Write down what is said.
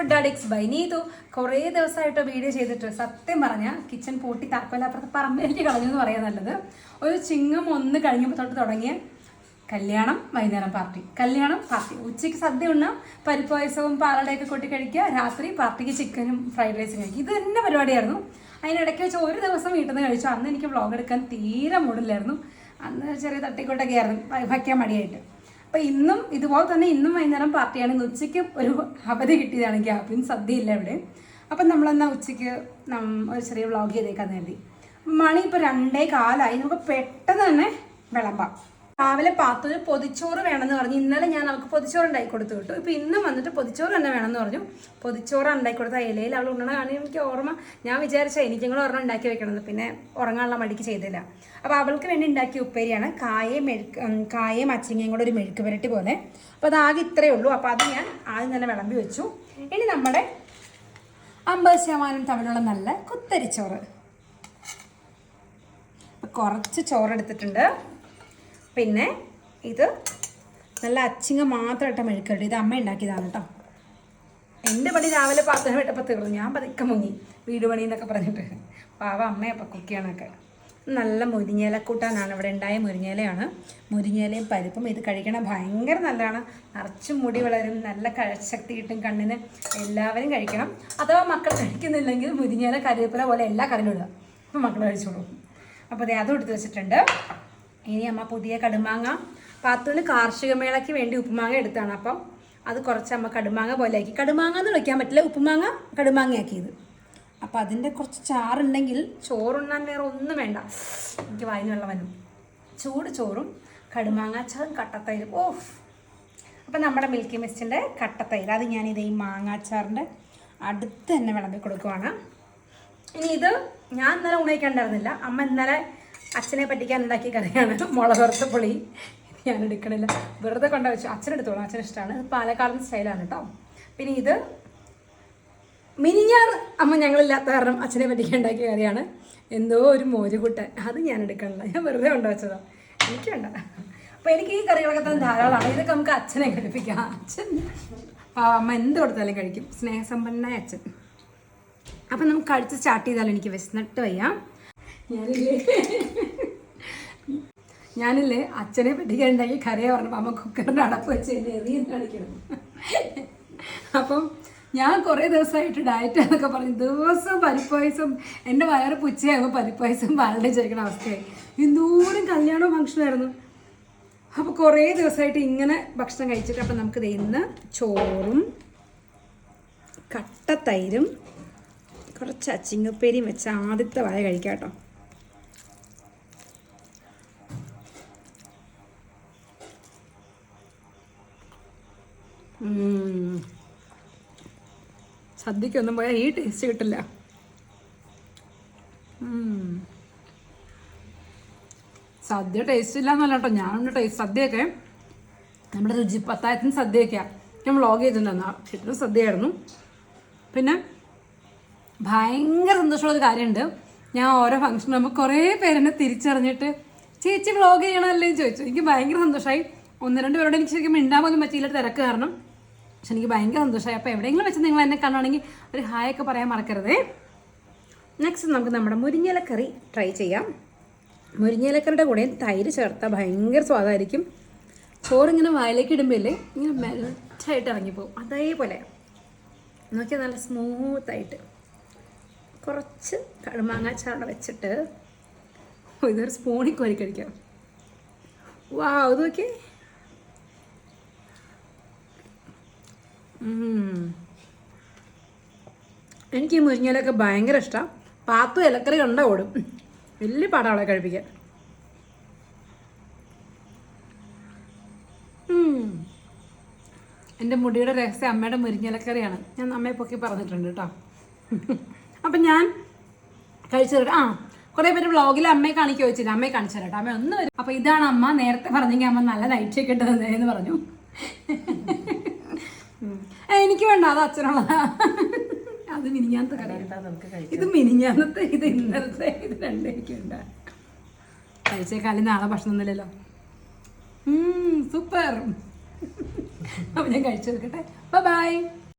Food addicts by Neethu കുറേ ദിവസമായിട്ട് video ചെയ്തിട്ട് സത്യം പറഞ്ഞ കിച്ചൺ പൂട്ടി താക്കോലപ്പുറത്ത് പറമ്പിലേക്ക് കളഞ്ഞു എന്ന് പറയാൻ നല്ലത്. ഒരു ചിങ്ങം ഒന്ന് കഴിഞ്ഞപ്പോൾ തൊട്ട് തുടങ്ങിയ കല്യാണം വൈകുന്നേരം പാർട്ടി കല്യാണം പാർട്ടി ഉച്ചയ്ക്ക് സദ്യ ഉണ്ണാം പരിപ്പ് പായസവും പാലടയൊക്കെ കൊട്ടി കഴിക്കുക രാത്രി പാർട്ടിക്ക് ചിക്കനും ഫ്രൈഡ് റൈസും കഴിക്കുക. ഇത് തന്നെ പരിപാടിയായിരുന്നു. അതിനിടയ്ക്ക് വെച്ച് ഒരു ദിവസം വീട്ടിൽ നിന്ന് കഴിച്ചു. അന്ന് എനിക്ക് വ്ളോഗ് എടുക്കാൻ തീരെ മൂടില്ലായിരുന്നു. അന്ന് ചെറിയ തട്ടിക്കൊട്ടൊക്കെ ആയിരുന്നു വയ്ക്കാൻ മടിയായിട്ട്. അപ്പോൾ ഇന്നും ഇതുപോലെ തന്നെ ഇന്നും വൈകുന്നേരം പാർട്ടിയാണ് ഇന്ന് ഉച്ചയ്ക്ക് ഒരു അവധി കിട്ടിയതാണ് ഗ്യാപ്പിന് സദ്യ ഇല്ല ഇവിടെ. അപ്പം നമ്മളെന്നാൽ ഉച്ചയ്ക്ക് ഒരു ചെറിയ വ്ളോഗ് ചെയ്തേക്കാന്ന് വേണ്ടി മണി ഇപ്പോൾ രണ്ടേ കാലായി. നമുക്ക് പെട്ടെന്ന് തന്നെ വിളമ്പാം. രാവിലെ പാത്തൊരു പൊതിച്ചോറ് വേണമെന്ന് പറഞ്ഞു. ഇന്നലെ ഞാൻ അവൾക്ക് പൊതിച്ചോറ് ഉണ്ടാക്കി കൊടുത്തു വിട്ടു ഇപ്പം ഇന്നും വന്നിട്ട് പൊതിച്ചോറ് തന്നെ വേണമെന്ന് പറഞ്ഞു. പൊതിച്ചോറ് ഉണ്ടാക്കി കൊടുത്ത ഇലയിൽ അവൾ ഉണ്ണണ കാണി എനിക്ക് ഓർമ്മ ഞാൻ വിചാരിച്ച എനിക്കും കൂടെ ഒരെണ്ണം ഉണ്ടാക്കി വെക്കണമെന്ന് പിന്നെ ഉറങ്ങാനുള്ള മടിക്ക് ചെയ്തില്ല. അപ്പോൾ അവൾക്ക് വേണ്ടി ഉണ്ടാക്കിയ ഉപ്പേരിയാണ് കായയും മെഴുക്ക് കായയും അച്ചിങ്ങയും കൂടെ ഒരു മെഴുക്ക് പുരട്ടി പോലെ. അപ്പോൾ അതാകെ ഇത്രയേ ഉള്ളൂ. അപ്പോൾ അത് ഞാൻ ആദ്യം തന്നെ വിളമ്പി വെച്ചു. ഇനി നമ്മുടെ അമ്പത് ശതമാനം തമ്മിലുള്ള നല്ല കുത്തരിച്ചോറ് കുറച്ച് ചോറെടുത്തിട്ടുണ്ട് പിന്നെ ഇത് നല്ല അച്ചിങ്ങ മാത്രമായിട്ട് മെഴുക്കുണ്ട് ഇത് അമ്മ ഉണ്ടാക്കിയതാണ് കേട്ടോ എന്റെ പണി രാവിലെ പാത്രം വിട്ടപ്പോൾ തീർന്നു. ഞാൻ പതുക്കെ മുങ്ങി. വീട് പണി എന്നൊക്കെ പറഞ്ഞിട്ട്. പാവ അമ്മയപ്പം കുക്കിയാണൊക്കെ. നല്ല മുരിങ്ങയില കൂട്ടാനാണ് ഇവിടെ ഉണ്ടായ മുരിങ്ങയിലയാണ്. മുരിങ്ങയിലയും പരിപ്പും ഇത് കഴിക്കണം ഭയങ്കര നല്ലതാണ്. നിറച്ചും മുടി വളരും നല്ല കഴശക്തി കിട്ടും കണ്ണിന് എല്ലാവരും കഴിക്കണം. അഥവാ മക്കൾ കഴിക്കുന്നില്ലെങ്കിൽ മുരിങ്ങയില കറിവേപ്പില പോലെ എല്ലാ കറിയിലും ഇടുക. അപ്പം മക്കൾ കഴിച്ചോളൂ. അപ്പോൾ അതെ അതും എടുത്ത് വെച്ചിട്ടുണ്ട്. ഇനി അമ്മ പുതിയ കടുമാങ്ങ. പാത്തൂന് കാർഷിക മേളയ്ക്ക് വേണ്ടി ഉപ്പുമാങ്ങ എടുത്താണ്. അപ്പം അത് കുറച്ച് അമ്മ കടുമാങ്ങ പോലെ ആക്കി കടുമാങ്ങ എന്ന് വിളിക്കാൻ പറ്റില്ല. ഉപ്പുമാങ്ങ കടുമാങ്ങയാക്കിയത്. അപ്പം അതിന്റെ കുറച്ച് ചാറുണ്ടെങ്കിൽ ചോറുണ്ണാൻ വേറെ ഒന്നും വേണ്ട. എനിക്ക് വായിന് വെള്ളം വരും. ചൂട് ചോറും കടുമാങ്ങ ചാറും കട്ടത്തൈരും. ഓഫ്. അപ്പം നമ്മുടെ മിൽക്കി മിസ്റ്റിന്റെ കട്ടത്തൈര്. അത് ഞാൻ ഈ മാങ്ങാച്ചാറിന്റെ അടുത്ത് തന്നെ വിളമ്പി കൊടുക്കുവാണ്. ഇനി ഇത് ഞാൻ ഇന്നലെ ഉണയിക്കണ്ടായിരുന്നില്ല. അമ്മ ഇന്നലെ അച്ഛനെ പറ്റിക്കാൻ ഉണ്ടാക്കിയ കറിയാണ് മുളക് വറുത്ത പുളി. ഞാൻ എടുക്കണില്ല. വെറുതെ കൊണ്ട വെച്ചു. അച്ഛൻ എടുത്തോളാം. അച്ഛൻ ഇഷ്ടമാണ് പാലക്കാടൻ സ്റ്റൈലാണ് കേട്ടോ പിന്നെ ഇത് മിനിഞ്ഞാറ് അമ്മ ഞങ്ങളില്ലാത്ത കാരണം അച്ഛനെ പറ്റിക്കാൻ ഉണ്ടാക്കിയ കറിയാണ് എന്തോ ഒരു മോരുകൂട്ടൻ. അത് ഞാൻ എടുക്കണില്ല. ഞാൻ വെറുതെ കൊണ്ടുവച്ചതാ എനിക്ക് വേണ്ട. അപ്പോൾ എനിക്ക് ഈ കറികളൊക്കെ തന്നെ ധാരാളമാണ്. ഇതൊക്കെ നമുക്ക് അച്ഛനെ കഴിപ്പിക്കാം. അച്ഛൻ അമ്മ എന്ത് കൊടുത്താലും കഴിക്കും. സ്നേഹസമ്പന്നനായ അച്ഛൻ. അപ്പം നമുക്ക് കഴിച്ച് സ്റ്റാർട്ട് ചെയ്താലും എനിക്ക് വിശന്നിട്ട് വയ്യ. ഞാനില്ലേ? ഞാനില്ലേ? അച്ഛനെ പിടിക്കണ്ടെങ്കിൽ കറിയെ പറഞ്ഞപ്പോൾ അമ്മ കുക്കറിന്റെ അടപ്പ് വെച്ച് എന്നെ എറിയും കാണിക്കണം അപ്പം ഞാൻ കുറേ ദിവസമായിട്ട് ഡയറ്റ് എന്നൊക്കെ പറഞ്ഞ് ദിവസവും പരിപ്പായസം എന്റെ വയറ് പുച്ചയാകുമ്പോൾ പരിപ്പായസം പാലടയും ചേർക്കുന്ന അവസ്ഥയായി. എന്തോരം കല്യാണവും ഫംഗ്ഷനായിരുന്നു അപ്പോൾ കുറേ ദിവസമായിട്ട് ഇങ്ങനെ ഭക്ഷണം കഴിച്ചിട്ട് അപ്പം നമുക്ക് ഇന്ന് ചോറും കട്ടത്തൈരും കുറച്ച് അച്ചിങ്ങപ്പേരിയും വെച്ച് ആദ്യത്തെ വായ കഴിക്കാം കേട്ടോ. സദ്യക്കൊന്നും പോയാൽ ഈ ടേസ്റ്റ് കിട്ടില്ല. സദ്യ ടേസ്റ്റ് ഇല്ല എന്നല്ല കേട്ടോ. ഞാനുണ്ട് ടേസ്റ്റ് സദ്യയൊക്കെ നമ്മുടെ രുചി പത്തായത്തിന് സദ്യയൊക്കെയാണ് ഞാൻ വ്ളോഗ് ചെയ്തിട്ടുണ്ടായിരുന്നു. കിട്ടുന്ന സദ്യയായിരുന്നു. പിന്നെ ഭയങ്കര സന്തോഷമുള്ളൊരു കാര്യമുണ്ട്. ഞാൻ ഓരോ ഫംഗ്ഷൻ ആകുമ്പോൾ കുറേ പേരെന്നെ തിരിച്ചറിഞ്ഞിട്ട് ചേച്ചി വ്ളോഗ് ചെയ്യണമല്ലേ? ചോദിച്ചു. എനിക്ക് ഭയങ്കര സന്തോഷമായി ഒന്ന് രണ്ട് പേരോട് എനിക്ക് ശരിക്കും മിണ്ടാൻ പോലും പറ്റിയില്ല തിരക്ക് കാരണം. പക്ഷെ എനിക്ക് ഭയങ്കര സന്തോഷമായി. അപ്പോൾ എവിടെയെങ്കിലും വെച്ച് നിങ്ങൾ എന്നെ കാണുകയാണെങ്കിൽ ഒരു ഹായ് ഒക്കെ പറയാൻ മറക്കരുതേ. നെക്സ്റ്റ് നമുക്ക് നമ്മുടെ മുരിങ്ങയിലക്കറി ട്രൈ ചെയ്യാം. മുരിങ്ങയിലക്കറിയുടെ കൂടെ തൈര് ചേർത്താൽ ഭയങ്കര സ്വാദായിരിക്കും. ചോറിങ്ങനെ വായിലേക്ക് ഇടുമ്പോഴല്ലേ ഇങ്ങനെ മെൽറ്റായിട്ട് ഇറങ്ങിപ്പോവും. അതേപോലെ നോക്കിയാൽ നല്ല സ്മൂത്തായിട്ട് കുറച്ച് കടുമാങ്ങാച്ചാറ വെച്ചിട്ട് ഓ, ഇതൊരു സ്പൂണിൽ കോരി കഴിക്കാം. വാ അത് നോക്കി എനിക്ക് ഈ മുരിങ്ങയിലൊക്കെ ഭയങ്കര ഇഷ്ടമാണ് പാത്തു ഇലക്കറി കണ്ട ഓടും. വലിയ പാടാളെ കഴിപ്പിക്കാൻ. എന്റെ മുടിയുടെ രഹസ്യം അമ്മയുടെ മുരിങ്ങലക്കറിയാണ് ഞാൻ അമ്മയെ പൊക്കി പറഞ്ഞിട്ടുണ്ട് കേട്ടോ. അപ്പം ഞാൻ കഴിച്ചു ആ കുറേ പേര് വ്ളോഗിൽ അമ്മയെ കാണിക്കുക വെച്ചില്ല അമ്മയെ കാണിച്ചു തരട്ടെ അമ്മ ഒന്ന് വരും. അപ്പം ഇതാണ് അമ്മ നേരത്തെ പറഞ്ഞെങ്കിൽ അമ്മ നല്ല നൈറ്റ് ഒക്കെ ഇട്ട് തന്നേന്ന് പറഞ്ഞു. എനിക്ക് വേണ്ട അത് അച്ഛനുള്ളതാ. അത് മിനിഞ്ഞാന്നത്തെ കഴിക്കാം? ഇത് മിനിഞ്ഞാന്നത്തെ ഇത് ഇന്നലത്തെ ഇത് രണ്ടും എനിക്കുണ്ട് കഴിച്ചേക്കാളും നാളെ ഭക്ഷണം ഒന്നുമില്ലല്ലോ. സൂപ്പർ. അപ്പം ഞാൻ കഴിച്ചു നോക്കട്ടെ ബൈ